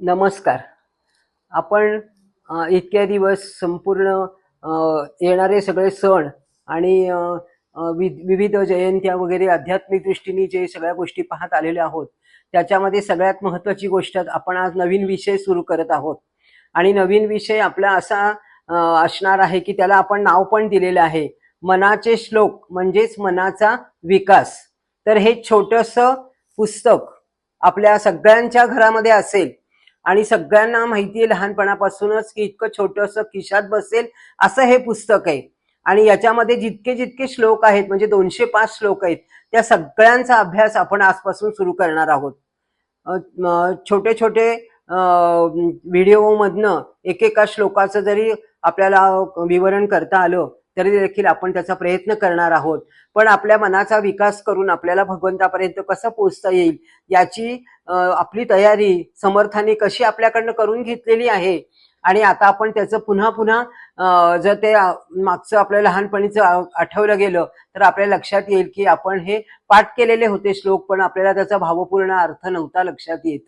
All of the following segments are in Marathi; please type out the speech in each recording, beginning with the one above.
नमस्कार. आपण इतक्या दिवस संपूर्ण येणारे सगळे सण आणि वि- विविध जयंत्या वगैरे आध्यात्मिक दृष्टीने जे सगळ्या गोष्टी पाहत आलेल्या आहोत त्याच्यामध्ये सगळ्यात महत्त्वाची गोष्ट आपण आज नवीन विषय सुरू करत आहोत. आणि नवीन विषय आपला असा असणार आहे की त्याला आपण नाव पण दिलेलं आहे. मनाचे श्लोक म्हणजेच मनाचा विकास. तर हे छोटंसं पुस्तक आपल्या सगळ्यांच्या घरामध्ये असेल आणि सगळ्यांना माहिती आहे लहानपणापासूनच की इतकं छोटंसं खिशात बसेल असं हे पुस्तक आहे. आणि याच्यामध्ये जितके जितके श्लोक आहेत म्हणजे दोनशे पाच श्लोक आहेत त्या सगळ्यांचा अभ्यास आपण आजपासून सुरू करणार आहोत. छोटे छोटे व्हिडिओमधनं एकेका श्लोकाचं जरी आपल्याला विवरण करता आलं तरी देखील आपण त्याचा प्रयत्न करणार आहोत. पण आपल्या मनाचा विकास करून आपल्याला भगवंतापर्यंत कसं पोचता येईल याची आपली तयारी समर्थाने कशी आपल्याकडनं करून घेतलेली आहे आणि आता आपण त्याचं पुन्हा पुन्हा जर ते मागचं आपल्या लहानपणीचं आठवलं गेलं तर आपल्या लक्षात येईल की आपण हे पाठ केलेले होते श्लोक पण आपल्याला त्याचा भावपूर्ण अर्थ नव्हता लक्षात येत.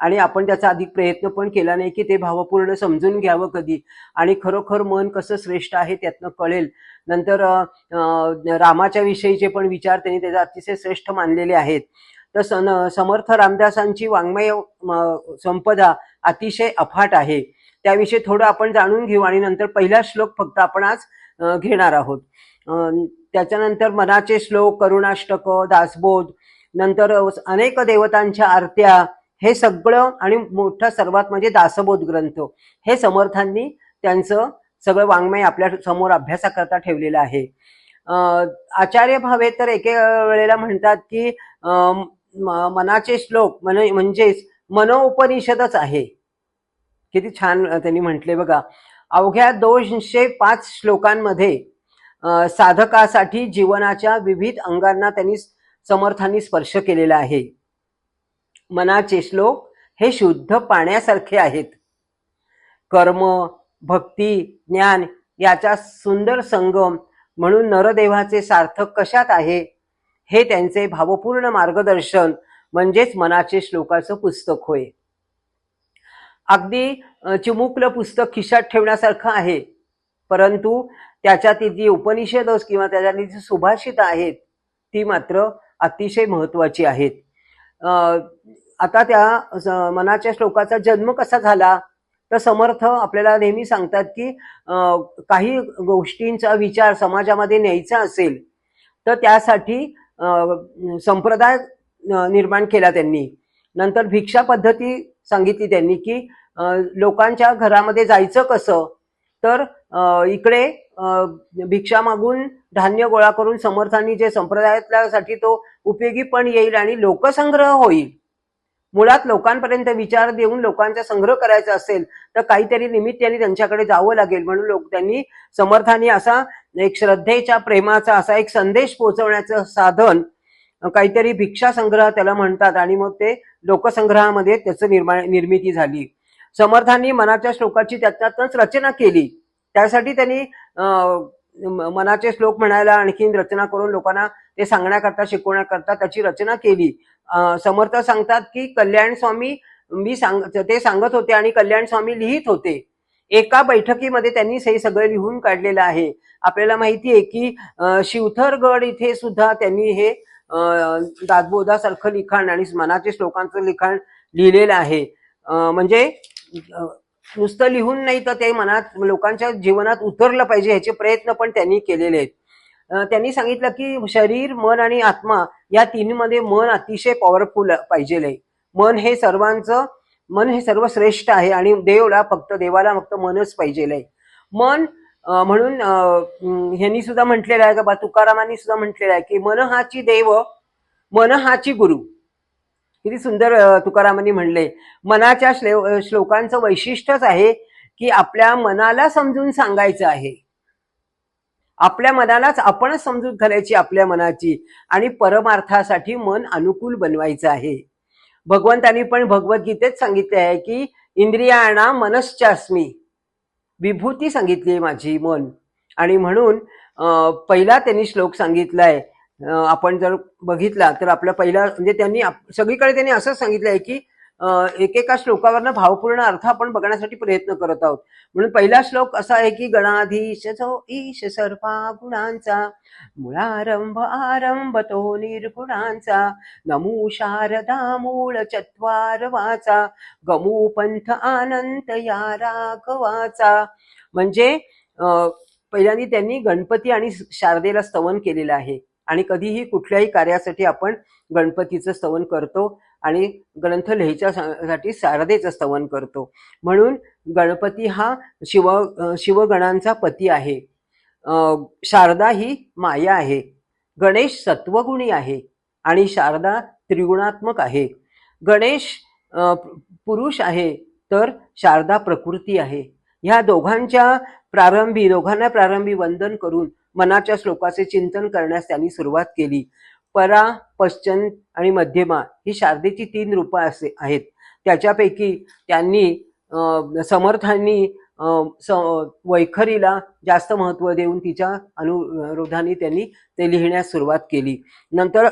आणि आपण त्याचा अधिक प्रयत्न पण केला नाही की ते भावपूर्ण समजून घ्यावं कधी. आणि खरोखर मन कसं श्रेष्ठ आहे त्यातनं कळेल. नंतर रामाच्या विषयीचे पण विचार त्यांनी त्याचा अतिशय श्रेष्ठ मानलेले आहेत. तर सन समर्थ रामदासांची वाङ्मय म, संपदा अतिशय अफाट आहे. त्याविषयी थोडं आपण जाणून घेऊ आणि नंतर पहिला श्लोक फक्त आपण आज घेणार आहोत. त्याच्यानंतर मनाचे श्लोक करुणाष्टक दासबोध नंतर अनेक देवतांच्या आरत्या हे सगळं आणि मोठं सर्वात म्हणजे दासबोध ग्रंथ. हे समर्थांनी त्यांचं सगळं वाङ्मय आपल्यासमोर अभ्यासाकरता ठेवलेलं आहे. आचार्य भावे तर एके वेळेला म्हणतात की मनाचे श्लोक मन म्हणजेच मनोपनिषदच आहे. किती छान त्यांनी म्हटले बघा. अवघ्या दोनशे पाच श्लोकांमध्ये साधकासाठी जीवनाच्या विविध अंगांना त्यांनी समर्थांनी स्पर्श केलेला आहे. मनाचे श्लोक हे शुद्ध पाण्यासारखे आहेत. कर्म भक्ती ज्ञान याचा सुंदर संगम म्हणून नरदेवाचे सार्थक कशात आहे? हे त्यांचे भावपूर्ण मार्गदर्शन म्हणजेच मनाचे श्लोकाचं पुस्तक होय. अगदी चिमुकलं पुस्तक खिशात ठेवण्यासारखं आहे. परंतु त्याच्यातील जी उपनिषद किंवा त्याच्यातली जी सुभाषित आहेत ती मात्र अतिशय महत्वाची आहेत. आता त्या स- मनाच्या श्लोकाचा जन्म कसा झाला? तर समर्थ आपल्याला नेहमी सांगतात की काही गोष्टींचा विचार समाजामध्ये न्यायचा असेल तर त्यासाठी संप्रदाय निर्माण केला त्यांनी. नंतर भिक्षा पद्धती सांगितली त्यांनी की लोकांच्या घरामध्ये जायचं कसं? तर इकडे भिक्षा मागून धान्य गोळा करून समर्थांनी जे संप्रदायासाठी तो उपयोगी पण येईल आणि लोकसंग्रह होईल. मुळात लोकांपर्यंत विचार देऊन लोकांचा संग्रह करायचा असेल तर काहीतरी निमित्ताने त्यांच्याकडे जावं लागेल. म्हणून लोक त्यांनी समर्थांनी असा एक श्रद्धेच्या प्रेमाचा असा एक संदेश पोहोचवण्याचं साधन काहीतरी भिक्षा संग्रह त्याला म्हणतात आणि मग ते लोकसंग्रहामध्ये त्याचं निर्माण निर्मिती झाली. समर्थांनी मनाच्या श्लोकाची त्याच्यातच रचना केली. त्यासाठी त्यांनी मनाचे श्लोक म्हणायला आणखीन रचना करून लोकांना ते सांगण्याकरता शिकवण्याकरता त्याची रचना केली. समर्थ सांगतात की कल्याण स्वामी मी सांग ते सांगत होते आणि कल्याण स्वामी लिहित होते. एका बैठकीमध्ये त्यांनी हे सगळं लिहून काढलेलं आहे. आपल्याला माहिती आहे की शिवथरगड इथे सुद्धा त्यांनी हे दादबोधासारखं लिखाण आणि मनाचे श्लोकांचं लिखाण लिहिलेलं आहे. म्हणजे नुसतं लिहून नाही तर ते मनात लोकांच्या जीवनात उतरलं पाहिजे ह्याचे प्रयत्न पण त्यांनी केलेले आहेत. त्यांनी सांगितलं की शरीर मन आणि आत्मा या तिन्हीमध्ये मन अतिशय पॉवरफुल पाहिजे आहे मन हे सर्वांचं मन हे सर्व श्रेष्ठ आहे आणि देवला फक्त देवाला फक्त मनच पाहिजे आहे मन म्हणून ह्यांनी सुद्धा म्हटलेलं आहे का बा तुकारामांनी सुद्धा म्हटलेलं आहे की मन हाची देव मन हाची गुरु. किती सुंदर तुकारामांनी म्हणले. मनाच्या श्लो- श्लोकांचं वैशिष्ट्यच आहे की आपल्या मनाला समजून सांगायचं आहे. आपल्या मनालाच आपणच समजूत घालायची आपल्या मनाची आणि परमार्थासाठी मन अनुकूल बनवायचं आहे. भगवंतांनी पण भगवद्गीतेत सांगितले आहे की इंद्रियाणा मनश्चास्मी. विभूती सांगितली आहे माझी मन. आणि म्हणून पहिला त्यांनी श्लोक सांगितलाय आपण जर बघितला तर आपला पहिला म्हणजे त्यांनी सगळीकडे त्यांनी असंच सांगितलंय की एकेका श्लोकावरनं भावपूर्ण अर्थ आपण बघण्यासाठी प्रयत्न करत आहोत. म्हणून पहिला श्लोक असा आहे की गणाधीश जो ईश सर्वा गुणांचा मुळारंभ आरंभ तो निर्गुणांचा नमू शारदा मूळ चत्वार वाचा गमू पंथ आनंद या राघवाचा म्हणजे अं, पहिल्यांदा त्यांनी गणपती आणि शारदेला स्तवन केलेलं आहे. आणि कधीही कुठल्याही कार्यासाठी आपण गणपतीचं स्तवन करतो आणि ग्रंथ लिहायच्यासाठी शारदेचं स्तवन करतो. म्हणून गणपती हा शिव शिवगणांचा पती आहे. शारदा ही माया आहे. गणेश सत्वगुणी आहे आणि शारदा त्रिगुणात्मक आहे. गणेश पुरुष आहे तर शारदा प्रकृती आहे. ह्या दोघांच्या प्रारंभी दोघांना प्रारंभी वंदन करून मनाच्या श्लोकाचे चिंतन करण्यास त्यांनी सुरुवात केली. परा पश्चन आणि मध्यमा ही शारदेची तीन रूपं असे आहेत. त्याच्यापैकी त्यांनी समर्थांनी स- वैखरीला जास्त महत्त्व देऊन तिच्या अनुरोधाने त्यांनी ते लिहिण्यास सुरुवात केली. नंतर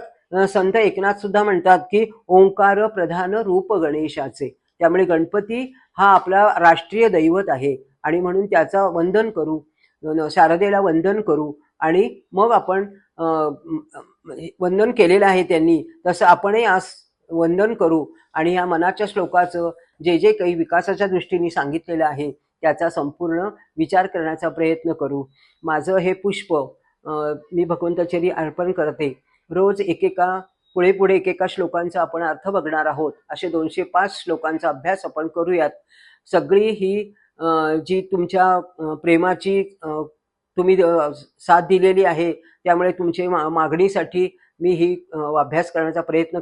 संत एकनाथ सुद्धा म्हणतात की ओंकार प्रधान रूप गणेशाचे. त्यामुळे गणपती हा आपला राष्ट्रीय दैवत आहे आणि म्हणून त्याचा वंदन करू. शारदेला वंदन करू. आणि मग आपण वंदन केलेलं आहे त्यांनी तसं आपणही आज वंदन करू. आणि या मनाच्या श्लोकाचं जे जे काही विकासाच्या दृष्टीने सांगितलेलं आहे त्याचा संपूर्ण विचार करण्याचा प्रयत्न करू. माझं हे पुष्प मी भगवंताचरी अर्पण करते. रोज एकेका पुढे पुढे एकेका श्लोकांचा आपण अर्थ बघणार आहोत. असे दोनशे पाच श्लोकांचा अभ्यास आपण करूयात. सगळी ही जी तुमच्या प्रेमाची तुम्ही साथ दिलेली आहे त्यामुळे तुमचे मा- मागणीसाठी मी ही अभ्यास करण्याचा प्रयत्न